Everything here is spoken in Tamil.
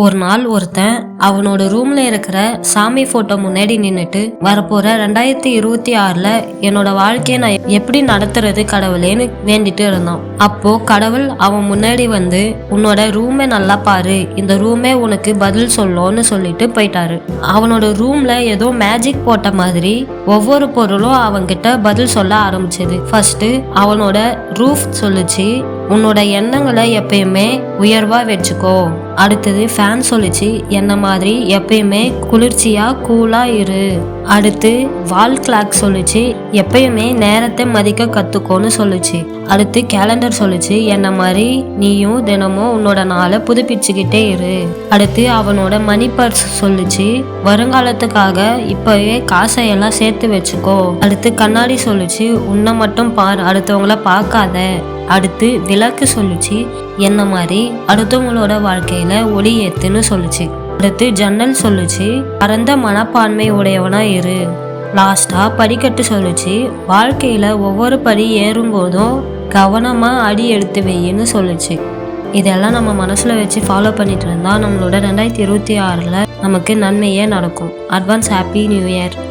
ஒரு நாள் ஒருத்தன் அவனோட ரூம்ல இருக்கிற சாமி போட்டோ முன்னாடி நின்னுட்டு வரப்போற ரெண்டாயிரத்தி இருபத்தி ஆறுல என்னோட வாழ்க்கையை நான் எப்படி நடத்துறது கடவுளேன்னு வேண்டிட்டு இருந்தான். அப்போ கடவுள் அவன் முன்னாடி வந்து உன்னோட ரூமை நல்லா பாரு இந்த ரூமே உனக்கு பதில் சொல்லும்னு சொல்லிட்டு போயிட்டாரு. அவனோட ரூம்ல ஏதோ மேஜிக் போட்ட மாதிரி ஒவ்வொரு பொருளும் அவன்கிட்ட பதில் சொல்ல ஆரம்பிச்சது. ஃபர்ஸ்ட் அவனோட ரூஃப் சொல்லுச்சு உன்னோட எண்ணங்களை எப்பயுமே உயர்வா வச்சுக்கோ. அடுத்தது ஃபேன் சொல்லிச்சு என்ன மாதிரி? எப்பயுமே குளிர்ச்சியா கூலா இரு. அடுத்து வால் கிளாக் சொல்லுச்சு எப்பயுமே நேரத்தை மதிக்க கத்துக்கோன்னு சொல்லுச்சு. அடுத்து கேலண்டர் சொல்லுச்சு என்ன மாதிரி நீயும் தினமும் உன்னோட நாளை புதுப்பிச்சுக்கிட்டே இரு. அடுத்து அவனோட மணி பர்ஸ் சொல்லுச்சு வருங்காலத்துக்காக இப்பவே காசை எல்லாம் சேர்த்து வச்சுக்கோ. அடுத்து கண்ணாடி சொல்லுச்சு உன்னை மட்டும் பார் அடுத்தவங்கள பார்க்காத. அடுத்து விளக்கு சொல்லுச்சு என்ன மாதிரி அடுத்தவங்களோட வாழ்க்கையில ஒளி ஏத்துன்னு சொல்லுச்சு. அடுத்து ஜன்னல் சொல்லுச்சு பரந்த மனப்பான்மை உடையவனா இரு. லாஸ்டா படிக்கட்டு சொல்லுச்சு வாழ்க்கையில ஒவ்வொரு படி ஏறும்போதும் கவனமா அடி எடுத்து வைன்னு சொல்லுச்சு. இதெல்லாம் நம்ம மனசுல வச்சு ஃபாலோ பண்ணிட்டு இருந்தா நம்மளோட ரெண்டாயிரத்தி இருபத்தி ஆறுல நமக்கு நன்மையே நடக்கும். Advance happy new year